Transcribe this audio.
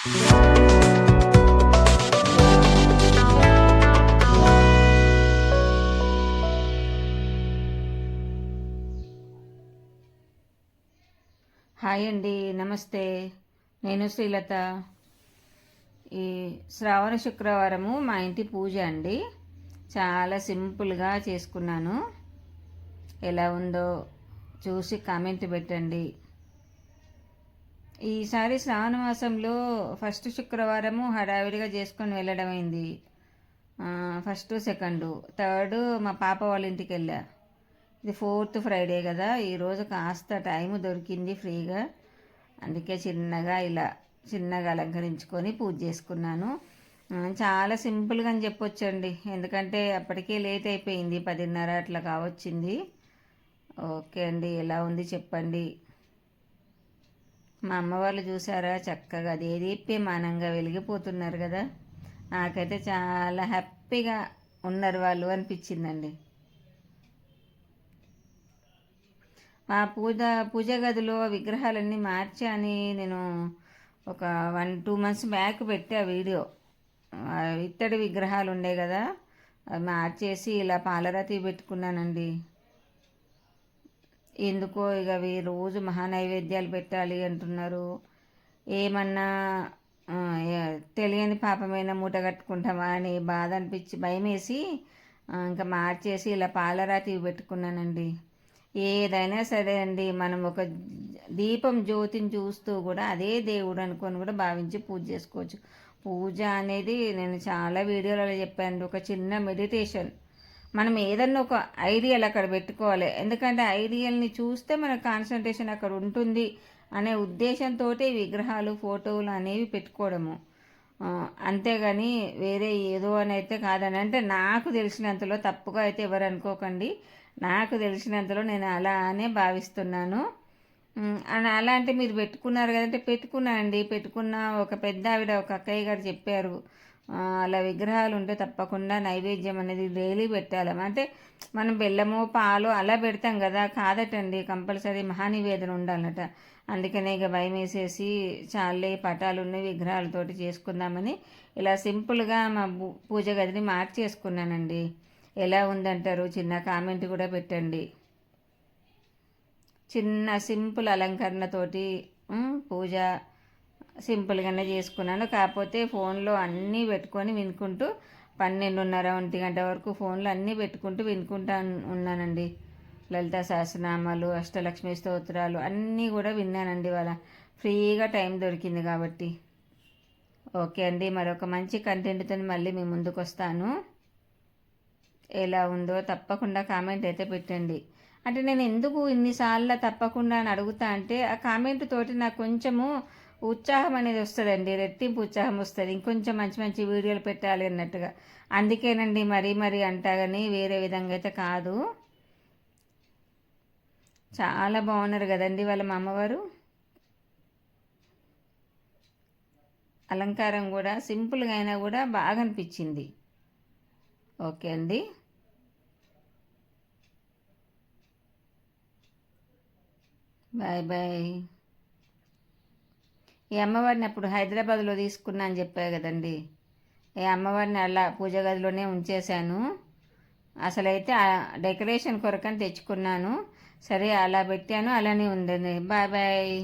Hi అండి నమస్తే. నేను శ్రీలత. ఈ శ్రావణ శుక్రవారము మా ఇంటి పూజ అండి. చాలా సింపుల్గా చేసుకున్నాను. ఎలా ఉందో చూసి కామెంట్ పెట్టండి. ఈసారి శ్రావణ మాసంలో ఫస్ట్ శుక్రవారము హడావిడిగా చేసుకొని వెళ్ళడం అయింది ఫస్ట్ సెకండ్. థర్డ్ మా పాప వాళ్ళ ఇంటికి వెళ్ళా. ఇది ఫోర్త్ ఫ్రైడే కదా ఈరోజు కాస్త టైం దొరికింది ఫ్రీగా. అందుకే చిన్నగా ఇలా చిన్నగా అలంకరించుకొని పూజ చేసుకున్నాను. చాలా సింపుల్గా అని చెప్పొచ్చండి. ఎందుకంటే అప్పటికే లేట్ అయిపోయింది పదిన్నర అట్లా కావచ్చింది. ఓకే అండి ఎలా ఉంది చెప్పండి. మా అమ్మ వాళ్ళు చూసారా? చక్కగా దేదీప్యమానంగా వెలిగిపోతున్నారు కదా. నాకైతే చాలా హ్యాపీగా ఉన్నారు వాళ్ళు అనిపించిందండి. మా పూజ పూజ గదిలో విగ్రహాలన్నీ మార్చాని నేను ఒక వన్ టూ మంత్స్ బ్యాక్ పెట్టి ఆ వీడియో ఇత్తడి విగ్రహాలు ఉండే కదా మార్చేసి ఇలా పాలరాతి పెట్టుకున్నానండి. ఎందుకో ఇక అవి రోజు మహానైవేద్యాలు పెట్టాలి అంటున్నారు. ఏమన్నా తెలియని పాపమైన మూట కట్టుకుంటామా అని బాధ అనిపించి భయం వేసి ఇంకా మార్చేసి ఇలా పాలరాతి పెట్టుకున్నానండి. ఏదైనా సరే అండి మనం ఒక దీపం జ్యోతిని చూస్తూ కూడా అదే దేవుడు అనుకొని కూడా భావించి పూజ చేసుకోవచ్చు. పూజ అనేది నేను చాలా వీడియోలలో చెప్పాను ఒక చిన్న మెడిటేషన్. మనం ఏదన్నా ఒక ఐడియల్ అక్కడ పెట్టుకోవాలి. ఎందుకంటే ఐడియల్ని చూస్తే మన కాన్సన్ట్రేషన్ అక్కడ ఉంటుంది అనే ఉద్దేశంతో విగ్రహాలు ఫోటోలు అనేవి పెట్టుకోవడము. అంతేగాని వేరే ఏదో అని అయితే కాదని. అంటే నాకు తెలిసినంతలో తప్పుగా అయితే ఎవరు అనుకోకండి. నాకు తెలిసినంతలో నేను అలానే భావిస్తున్నాను. అని అలాంటి మీరు పెట్టుకున్నారు కదంటే పెట్టుకున్నానండి. పెట్టుకున్న ఒక పెద్ద ఆవిడ ఒక అక్కయ్య గారు చెప్పారు. అలా విగ్రహాలు ఉంటే తప్పకుండా నైవేద్యం అనేది డైలీ పెట్టాలి. అంటే మనం బెల్లము పాలు అలా పెడతాం కదా కాదటండి. కంపల్సరీ మహానివేదన ఉండాలట. అందుకనే ఇక భయం వేసేసి చాలే పటాలు ఉన్న విగ్రహాలతోటి చేసుకుందామని ఇలా సింపుల్గా మా పూజ గదిని మార్చేసుకున్నానండి. ఎలా ఉందంటారు? చిన్న కామెంట్ కూడా పెట్టండి. చిన్న సింపుల్ అలంకరణతోటి పూజ సింపుల్గానే చేసుకున్నాను. కాకపోతే ఫోన్లో అన్నీ పెట్టుకొని వినుకుంటూ పన్నెండున్నర ఒంటి గంట వరకు ఫోన్లో అన్నీ పెట్టుకుంటూ వినుకుంటా ఉన్నానండి. లలిత సహస్రనామాలు అష్టలక్ష్మి స్తోత్రాలు అన్నీ కూడా విన్నానండి వాళ్ళ ఫ్రీగా టైం దొరికింది కాబట్టి. ఓకే అండి. మరొక మంచి కంటెంట్తో మళ్ళీ మీ ముందుకు వస్తాను ఎలా ఉందో తప్పకుండా కామెంట్ అయితే పెట్టండి. అంటే నేను ఎందుకు ఇన్నిసార్లు తప్పకుండా అని అడుగుతా అంటే ఆ కామెంట్ తోటి నాకు కొంచెము ఉత్సాహం అనేది వస్తుందండి రెట్టింపు ఉత్సాహం వస్తుంది. ఇంకొంచెం మంచి మంచి వీడియోలు పెట్టాలి అన్నట్టుగా. అందుకేనండి మరీ మరీ అంటా కానీ వేరే విధంగా అయితే కాదు. చాలా బాగున్నారు కదండి వాళ్ళ మా అమ్మవారు అలంకారం కూడా సింపుల్గా అయినా కూడా బాగా అనిపించింది. ఓకే అండి. Bye bye. ఈ అమ్మవారిని అప్పుడు హైదరాబాద్లో తీసుకున్నా అని చెప్పా కదండి. ఈ అమ్మవారిని అలా పూజ గదిలోనే ఉంచేశాను. అసలైతే డెకరేషన్ కొరకని తెచ్చుకున్నాను. సరే అలా పెట్టాను అలానే ఉందండి. Bye bye.